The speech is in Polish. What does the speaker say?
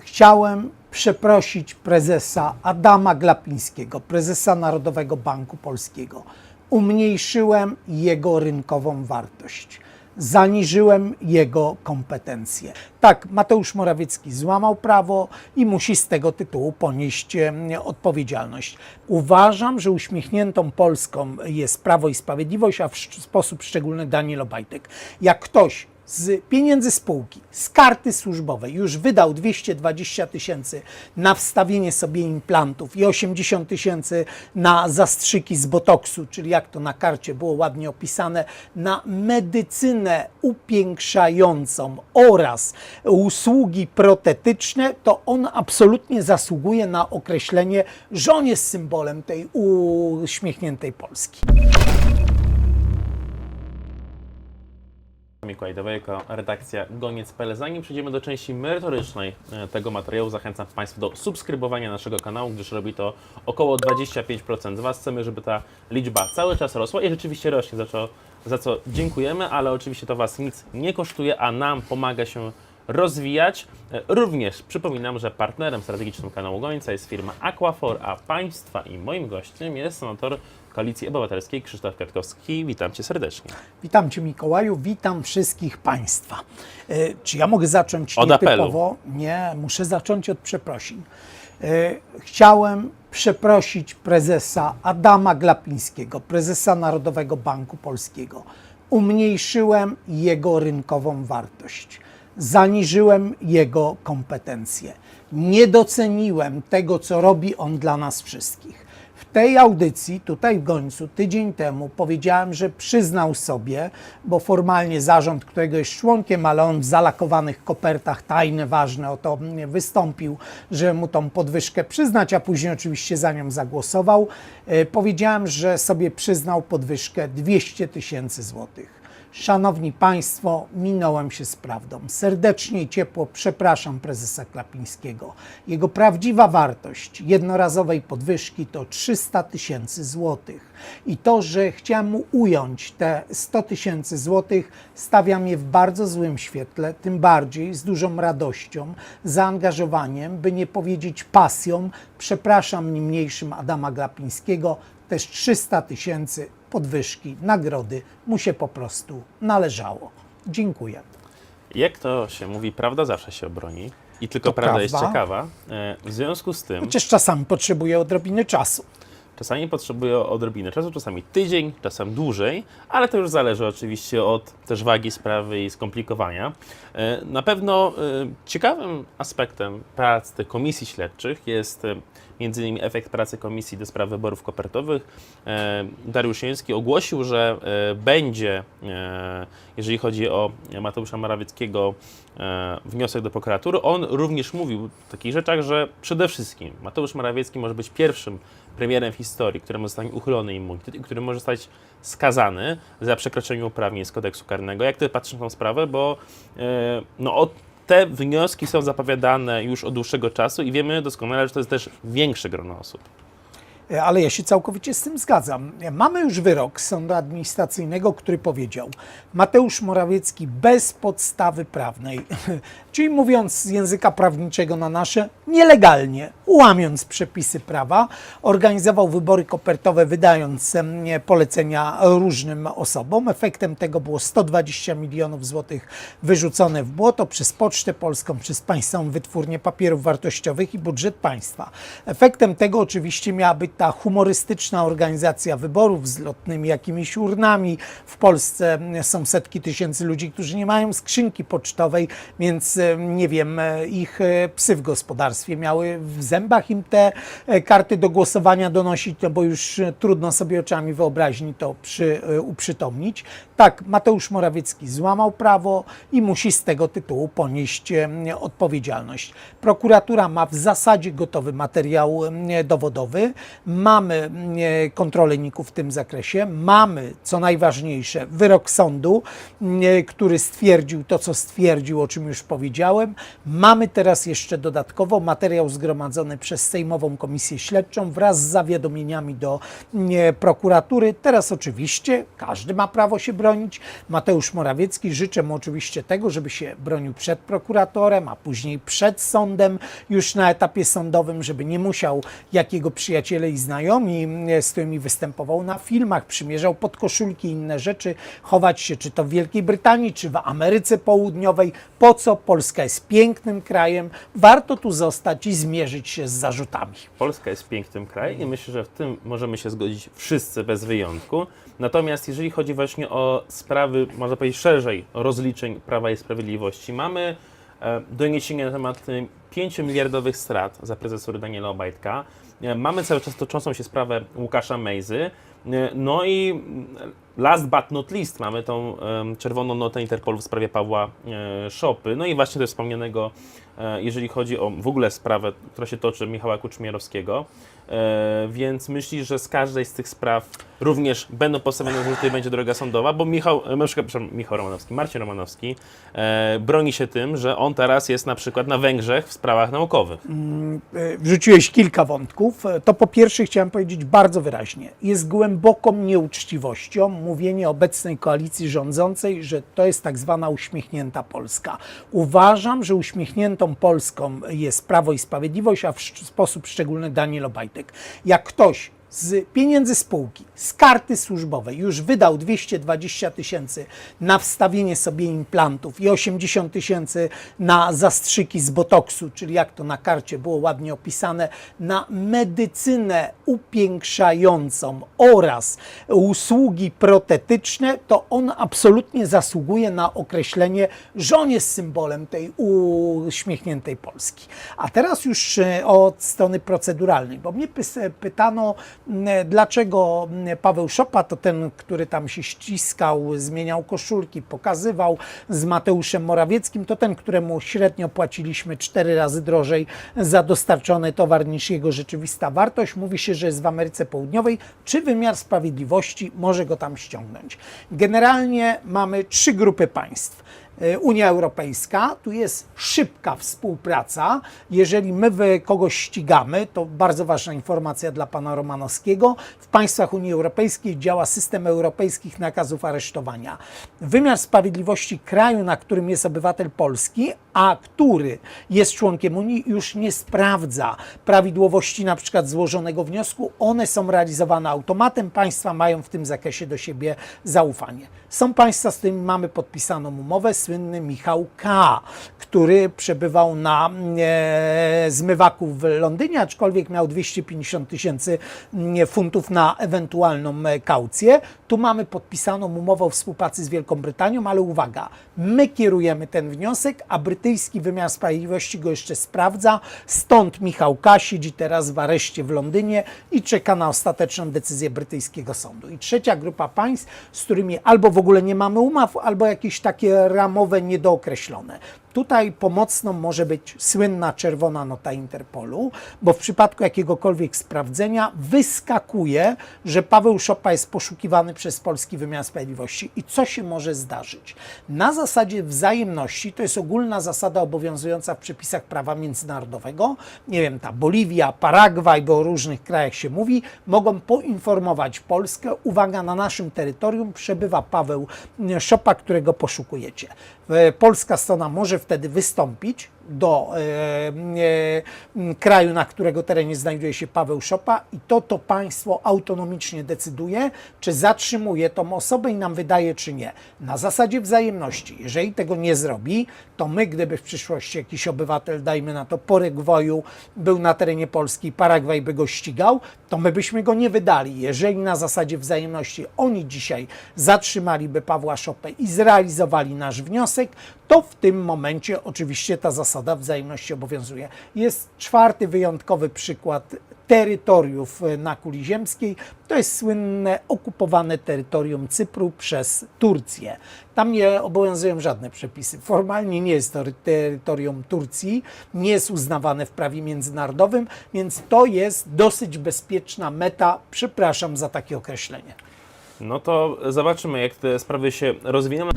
chciałem przeprosić prezesa Adama Glapińskiego, prezesa Narodowego Banku Polskiego. Umniejszyłem jego rynkową wartość. Zaniżyłem jego kompetencje. Tak, Mateusz Morawiecki złamał prawo i musi z tego tytułu ponieść odpowiedzialność. Uważam, że uśmiechniętą Polską jest Prawo i Sprawiedliwość, a w sposób szczególny Daniel Obajtek. Jak ktoś z pieniędzy spółki, z karty służbowej już wydał 220 tysięcy na wstawienie sobie implantów i 80 tysięcy na zastrzyki z botoksu, czyli jak to na karcie było ładnie opisane, na medycynę upiększającą oraz usługi protetyczne, to on absolutnie zasługuje na określenie, że on jest symbolem tej uśmiechniętej Polski. Mikołaj Dawejko, redakcja Goniec.pl. Zanim przejdziemy do części merytorycznej e, tego materiału, zachęcam Państwa do subskrybowania naszego kanału, gdyż robi to około 25% z Was. Chcemy, żeby ta liczba cały czas rosła i rzeczywiście rośnie, za co, za co dziękujemy, ale oczywiście to Was nic nie kosztuje, a nam pomaga się rozwijać. Również przypominam, że partnerem strategicznym kanału Gońca jest firma Aquafor, a Państwa i moim gościem jest senator Koalicji Obywatelskiej Krzysztof Kwiatkowski. Witam Cię serdecznie. Witam Cię Mikołaju, witam wszystkich Państwa. E, Czy ja mogę zacząć Od nietypowo? Nie, muszę zacząć od przeprosin. E, Chciałem przeprosić prezesa Adama Glapińskiego, prezesa Narodowego Banku Polskiego. Umniejszyłem jego rynkową wartość. Zaniżyłem jego kompetencje. Nie doceniłem tego, co robi on dla nas wszystkich. W tej audycji, tutaj w Gońcu, tydzień temu powiedziałem, że przyznał sobie, bo formalnie zarząd, którego jest członkiem, ale on w zalakowanych kopertach tajne, ważne o to mm, wystąpił, że mu tą podwyżkę przyznać, a później oczywiście za nią zagłosował. E, Powiedziałem, że sobie przyznał podwyżkę 200 tysięcy złotych. Szanowni Państwo, minąłem się z prawdą. Serdecznie i ciepło przepraszam prezesa Klapińskiego. Jego prawdziwa wartość jednorazowej podwyżki to 300 tysięcy złotych. I to, że chciałem mu ująć te 100 tysięcy złotych, stawia mnie w bardzo złym świetle, tym bardziej z dużą radością, zaangażowaniem, by nie powiedzieć pasją. Przepraszam niemniejszym Adama Glapińskiego, też 300 tysięcy podwyżki, nagrody mu się po prostu należało. Dziękuję. Jak to się mówi, prawda zawsze się obroni. I tylko To prawda jest prawda. ciekawa. E, W związku z tym Chociaż czasami potrzebuję odrobiny czasu. Czasami potrzebuję odrobiny czasu, czasami tydzień, czasem dłużej, ale to już zależy oczywiście od też wagi sprawy i skomplikowania. E, Na pewno e, ciekawym aspektem prac tych komisji śledczych jest e, innymi efekt pracy Komisji do Spraw Wyborów Kopertowych. Dariusz Joński ogłosił, że będzie, jeżeli chodzi o Mateusza Morawieckiego, wniosek do prokuratury. On również mówił o takich rzeczach, że przede wszystkim Mateusz Morawiecki może być pierwszym premierem w historii, któremu zostanie uchylony immunitet i który może zostać skazany za przekroczenie uprawnień z kodeksu karnego. Jak ty patrzysz na tą sprawę? Bo e, no, te wnioski są zapowiadane już od dłuższego czasu i wiemy doskonale, że to jest też większe grono osób. E, Ale ja się całkowicie z tym zgadzam. Mamy już wyrok sądu administracyjnego, który powiedział: Mateusz Morawiecki bez podstawy prawnej, czyli mówiąc z języka prawniczego na nasze, nielegalnie, łamiąc przepisy prawa, organizował wybory kopertowe, wydając polecenia różnym osobom. Efektem tego było 120 milionów złotych wyrzucone w błoto przez Pocztę Polską, przez Państwową Wytwórnię Papierów Wartościowych i budżet państwa. Efektem tego oczywiście miała być ta humorystyczna organizacja wyborów z lotnymi jakimiś urnami. W Polsce są setki tysięcy ludzi, którzy nie mają skrzynki pocztowej, więc e, nie wiem, e, ich e, psy w gospodarstwie miały w zębach im te karty do głosowania donosić, no bo już trudno sobie oczami wyobraźni to przy, uprzytomnić. Tak, Mateusz Morawiecki złamał prawo i musi z tego tytułu ponieść odpowiedzialność. Prokuratura ma w zasadzie gotowy materiał dowodowy, mamy e, kontrolę NIK-u w tym zakresie, mamy, co najważniejsze, wyrok sądu, e, który stwierdził to, co stwierdził, o czym już powiedziałem. Mamy teraz jeszcze dodatkowo materiał zgromadzony przez Sejmową Komisję Śledczą wraz z zawiadomieniami do e, prokuratury. Teraz oczywiście każdy ma prawo się bronić. Mateusz Morawiecki życzę mu oczywiście tego, żeby się bronił przed prokuratorem, a później przed sądem, już na etapie sądowym, żeby nie musiał, jak jego znajomi, e, z którymi występował na filmach, przymierzał podkoszulki i inne rzeczy, chować się czy to w Wielkiej Brytanii, czy w Ameryce Południowej. Po co? Polska jest pięknym krajem, warto tu zostać i zmierzyć się z zarzutami. Polska jest pięknym krajem i myślę, że w tym możemy się zgodzić wszyscy bez wyjątku. Natomiast jeżeli chodzi właśnie o sprawy, można powiedzieć szerzej, rozliczeń Prawa i Sprawiedliwości, mamy e, doniesienia na temat e, 5 miliardowych strat za prezesury Daniela Obajtka. E, Mamy cały czas toczącą się sprawę Łukasza Mejzy. E, No i last but not least mamy tą czerwoną notę Interpolu w sprawie Pawła e, Szopy. No i właśnie też wspomnianego, jeżeli chodzi o w ogóle sprawę, która się toczy Michała Kuczmierowskiego. Więc myślisz, że z każdej z tych spraw również będą postawione zarzuty i będzie droga sądowa, bo Michał, na przykład, Michał Romanowski, Marcin Romanowski broni się tym, że on teraz jest na przykład na Węgrzech w sprawach naukowych. E, wrzuciłeś kilka wątków. E, To po pierwsze chciałem powiedzieć bardzo wyraźnie. Jest głęboką nieuczciwością mówienie obecnej koalicji rządzącej, że to jest tak zwana uśmiechnięta Polska. Uważam, że uśmiechniętą Polską jest Prawo i Sprawiedliwość, a w sposób szczególny Daniel Obajtek. Jak ktoś z pieniędzy spółki, z karty służbowej już wydał 220 tysięcy na wstawienie sobie implantów i 80 tysięcy na zastrzyki z botoksu, czyli jak to na karcie było ładnie opisane, na medycynę upiększającą oraz usługi protetyczne, to on absolutnie zasługuje na określenie, że on jest symbolem tej uśmiechniętej Polski. A teraz już e, od strony proceduralnej, bo mnie pytano, dlaczego m, Paweł Szopa, to ten, który tam się ściskał, zmieniał koszulki, pokazywał z Mateuszem Morawieckim, to ten, któremu średnio płaciliśmy cztery razy drożej za dostarczony towar niż jego rzeczywista wartość. Mówi się, że jest w Ameryce Południowej. Czy wymiar sprawiedliwości może go tam ściągnąć? Generalnie mamy trzy grupy państw. E, Unia Europejska, tu jest szybka współpraca. Jeżeli my kogoś ścigamy, to bardzo ważna informacja dla pana Romanowskiego, w państwach Unii Europejskiej działa system europejskich nakazów aresztowania. Wymiar sprawiedliwości kraju, na którym jest obywatel Polski, a który jest członkiem Unii, już nie sprawdza prawidłowości na przykład złożonego wniosku. One są realizowane automatem, państwa mają w tym zakresie do siebie zaufanie. Są państwa, z którymi mamy podpisaną umowę, słynny Michał K., który przebywał na e, zmywaku w Londynie, aczkolwiek miał 250 tysięcy mm, funtów na ewentualną e, kaucję. Tu mamy podpisaną umowę o współpracy z Wielką Brytanią, ale uwaga, my kierujemy ten wniosek, a brytyjski wymiar sprawiedliwości go jeszcze sprawdza. Stąd Michał K. siedzi teraz w areszcie w Londynie i czeka na ostateczną decyzję brytyjskiego sądu. I trzecia grupa państw, z którymi albo w ogóle nie mamy umów, albo jakieś takie ramowe, niedookreślone. Tutaj pomocną może być słynna czerwona nota Interpolu, bo w przypadku jakiegokolwiek sprawdzenia wyskakuje, że Paweł Szopa jest poszukiwany przez polski wymiar sprawiedliwości. I co się może zdarzyć? Na zasadzie wzajemności, to jest ogólna zasada obowiązująca w przepisach prawa międzynarodowego, nie wiem, ta Boliwia, Paragwaj, bo o różnych krajach się mówi, mogą poinformować Polskę, uwaga, na naszym terytorium przebywa Paweł Szopa, którego poszukujecie. E, Polska strona może wtedy wystąpić do e, e, kraju, na którego terenie znajduje się Paweł Szopa i to to państwo autonomicznie decyduje, czy zatrzymuje tą osobę i nam wydaje, czy nie. Na zasadzie wzajemności. Jeżeli tego nie zrobi, to my, gdyby w przyszłości jakiś obywatel, dajmy na to Porygwoju, był na terenie Polski, Paragwaj by go ścigał, to my byśmy go nie wydali. Jeżeli na zasadzie wzajemności oni dzisiaj zatrzymaliby Pawła Szopę i zrealizowali nasz wniosek, to w tym momencie oczywiście ta zasada zasada wzajemności obowiązuje. Jest czwarty wyjątkowy przykład terytoriów na kuli ziemskiej. To jest słynne okupowane terytorium Cypru przez Turcję. Tam nie obowiązują żadne przepisy. Formalnie nie jest to terytorium Turcji, nie jest uznawane w prawie międzynarodowym, więc to jest dosyć bezpieczna meta. Przepraszam za takie określenie. No to zobaczymy, jak te sprawy się rozwiną.